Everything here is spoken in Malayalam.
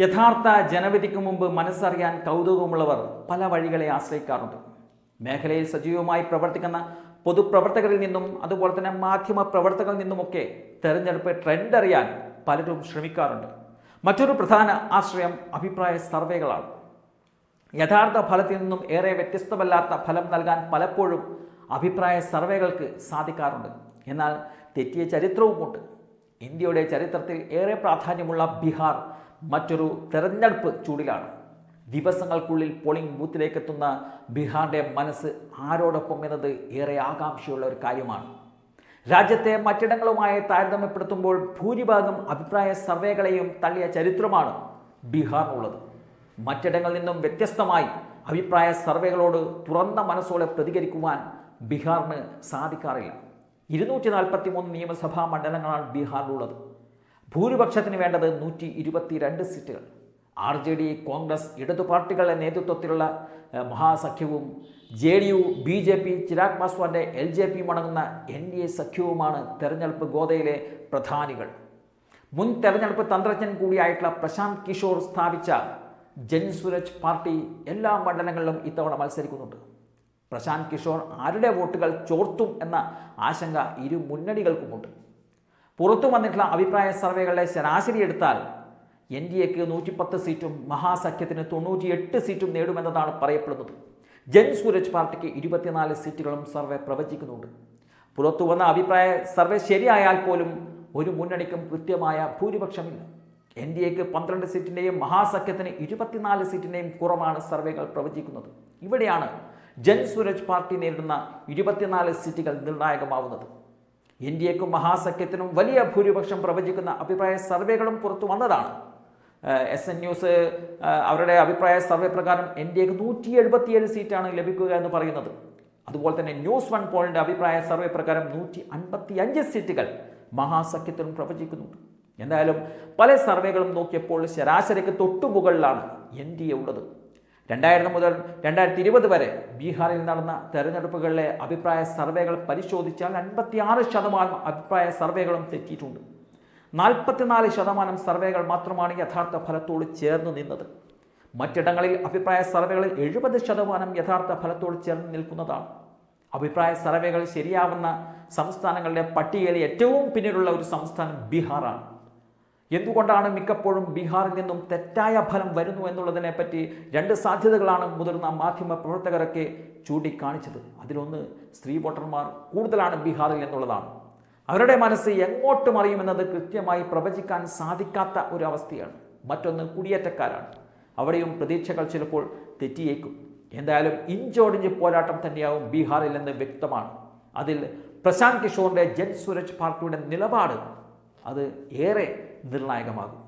യഥാർത്ഥ ജനവിധിക്ക് മുമ്പ് മനസ്സറിയാൻ കൗതുകമുള്ളവർ പല വഴികളെ ആശ്രയിക്കാറുണ്ട്. മേഖലയിൽ സജീവമായി പ്രവർത്തിക്കുന്ന പൊതുപ്രവർത്തകരിൽ നിന്നും അതുപോലെ തന്നെ മാധ്യമ പ്രവർത്തകരിൽ നിന്നുമൊക്കെ തെരഞ്ഞെടുപ്പ് ട്രെൻഡ് അറിയാൻ പലരും ശ്രമിക്കാറുണ്ട്. മറ്റൊരു പ്രധാന ആശ്രയം അഭിപ്രായ സർവേകളാണ്. യഥാർത്ഥ ഫലത്തിൽ നിന്നും ഏറെ വ്യത്യസ്തമല്ലാത്ത ഫലം നൽകാൻ പലപ്പോഴും അഭിപ്രായ സർവേകൾക്ക് സാധിക്കാറുണ്ട്. എന്നാൽ തെറ്റിയ ചരിത്രവുമുണ്ട്. ഇന്ത്യയുടെ ചരിത്രത്തിൽ ഏറെ പ്രാധാന്യമുള്ള ബീഹാർ മറ്റൊരു തെരഞ്ഞെടുപ്പ് ചൂടിലാണ്. ദിവസങ്ങൾക്കുള്ളിൽ പോളിംഗ് ബൂത്തിലേക്ക് എത്തുന്ന ബീഹാറിന്റെ മനസ്സ് ആരോടൊപ്പം എന്നത് ഏറെ ആകാംക്ഷയുള്ള ഒരു കാര്യമാണ്. രാജ്യത്തെ മറ്റിടങ്ങളുമായി താരതമ്യപ്പെടുത്തുമ്പോൾ ഭൂരിഭാഗം അഭിപ്രായ സർവേകളെയും തള്ളിയ ചരിത്രമാണ് ബീഹാറിനുള്ളത്. മറ്റിടങ്ങളിൽ നിന്നും വ്യത്യസ്തമായി അഭിപ്രായ സർവേകളോട് തുറന്ന മനസ്സോടെ പ്രതികരിക്കുവാൻ ബീഹാറിന് സാധിക്കാറില്ല. ഇരുന്നൂറ്റി നാൽപ്പത്തി മൂന്ന് നിയമസഭാ മണ്ഡലങ്ങളാണ് ബീഹാറിലുള്ളത്. ഭൂരിപക്ഷത്തിന് വേണ്ടത് നൂറ്റി ഇരുപത്തിരണ്ട് സീറ്റുകൾ. ആർ ജെ ഡി കോൺഗ്രസ് ഇടതു പാർട്ടികളുടെ നേതൃത്വത്തിലുള്ള മഹാസഖ്യവും J D U B J P Chirag പാസ്വാന്റെ L J P അടങ്ങുന്ന എൻ ഡി എ സഖ്യവുമാണ് തെരഞ്ഞെടുപ്പ് ഗോതയിലെ പ്രധാനികൾ. മുൻ തെരഞ്ഞെടുപ്പ് തന്ത്രജ്ഞൻ കൂടിയായിട്ടുള്ള പ്രശാന്ത് കിഷോർ സ്ഥാപിച്ച ജൻ സുരജ് പാർട്ടി എല്ലാ മണ്ഡലങ്ങളിലും ഇത്തവണ മത്സരിക്കുന്നുണ്ട്. പ്രശാന്ത് കിഷോർ ആരുടെ വോട്ടുകൾ ചോർത്തും എന്ന ആശങ്ക ഇരു മുന്നണികൾക്കുമുണ്ട്. പുറത്തു വന്നിട്ടുള്ള അഭിപ്രായ സർവേകളുടെ ശരാശരി എടുത്താൽ എൻ ഡി എക്ക് നൂറ്റിപ്പത്ത് സീറ്റും മഹാസഖ്യത്തിന് തൊണ്ണൂറ്റിയെട്ട് സീറ്റും നേടുമെന്നതാണ് പറയപ്പെടുന്നത്. ജൻ സൂരജ് പാർട്ടിക്ക് ഇരുപത്തിനാല് സീറ്റുകളും സർവേ പ്രവചിക്കുന്നുണ്ട്. പുറത്തു വന്ന അഭിപ്രായ സർവേ ശരിയായാൽ പോലും ഒരു മുന്നണിക്കും കൃത്യമായ ഭൂരിപക്ഷമില്ല. എൻ ഡി എക്ക് പന്ത്രണ്ട് സീറ്റിന്റെയും മഹാസഖ്യത്തിന് ഇരുപത്തിനാല് സീറ്റിന്റെയും കുറവാണ് സർവേകൾ പ്രവചിക്കുന്നത്. ഇവിടെയാണ് ജൻ സൂരജ് പാർട്ടി നേരിടുന്ന ഇരുപത്തിനാല് സീറ്റുകൾ നിർണായകമാവുന്നത്. എക്കും മഹാസഖ്യത്തിനും വലിയ ഭൂരിപക്ഷം പ്രവചിക്കുന്ന അഭിപ്രായ സർവേകളും പുറത്തു വന്നതാണ്. എസ് എൻ ന്യൂസ് അവരുടെ അഭിപ്രായ സർവേ പ്രകാരം എൻ ഡി എക്ക് നൂറ്റി എഴുപത്തിയേഴ് സീറ്റാണ് ലഭിക്കുക എന്ന് പറയുന്നത്. അതുപോലെ തന്നെ ന്യൂസ് വൺ പോളിന്റെ അഭിപ്രായ സർവേ പ്രകാരം നൂറ്റി അൻപത്തി അഞ്ച് സീറ്റുകൾ മഹാസഖ്യത്തിനും പ്രവചിക്കുന്നുണ്ട്. എന്തായാലും പല സർവേകളും നോക്കിയപ്പോൾ ശരാശരിക്ക് തൊട്ടുമുകളിലാണ് എൻ ഡി എ ഉള്ളത്. രണ്ടായിരം മുതൽ രണ്ടായിരത്തി ഇരുപത് വരെ ബീഹാറിൽ നടന്ന തെരഞ്ഞെടുപ്പുകളിലെ അഭിപ്രായ സർവേകൾ പരിശോധിച്ചാൽ അൻപത്തിയാറ് ശതമാനം അഭിപ്രായ സർവേകളും തെറ്റിയിട്ടുണ്ട്. നാൽപ്പത്തിനാല് ശതമാനം സർവേകൾ മാത്രമാണ് യഥാർത്ഥ ഫലത്തോട് ചേർന്ന് നിന്നത്. മറ്റിടങ്ങളിൽ അഭിപ്രായ സർവേകളിൽ എഴുപത് ശതമാനം യഥാർത്ഥ ഫലത്തോട് ചേർന്ന് നിൽക്കുന്നതാണ്. അഭിപ്രായ സർവേകൾ ശരിയാവുന്ന സംസ്ഥാനങ്ങളുടെ പട്ടികയിൽ ഏറ്റവും പിന്നിലുള്ള ഒരു സംസ്ഥാനം ബീഹാറാണ്. എന്തുകൊണ്ടാണ് മിക്കപ്പോഴും ബീഹാറിൽ നിന്നും തെറ്റായ ഫലം വരുന്നു എന്നുള്ളതിനെ പറ്റി രണ്ട് സാധ്യതകളാണ് മുതിർന്ന മാധ്യമ പ്രവർത്തകരൊക്കെ ചൂണ്ടിക്കാണിച്ചത്. അതിലൊന്ന് സ്ത്രീ വോട്ടർമാർ കൂടുതലാണ് ബീഹാറിൽ എന്നുള്ളതാണ്. അവരുടെ മനസ്സ് എങ്ങോട്ട് മറിയുമെന്നത് കൃത്യമായി പ്രവചിക്കാൻ സാധിക്കാത്ത ഒരു അവസ്ഥയാണ്. മറ്റൊന്ന് കുടിയേറ്റക്കാരാണ്. അവിടെയും പ്രതീക്ഷകൾ ചിലപ്പോൾ തെറ്റിയേക്കും. എന്തായാലും ഇഞ്ചോടിഞ്ച് പോരാട്ടം തന്നെയാവും ബീഹാറിൽ എന്ന് വ്യക്തമാണ്. അതിൽ പ്രശാന്ത് കിഷോറിന്റെ ജൻ സൂരജ് പാർട്ടിയുടെ നിലപാട് അത് ഏറെ നിർണായകമാകും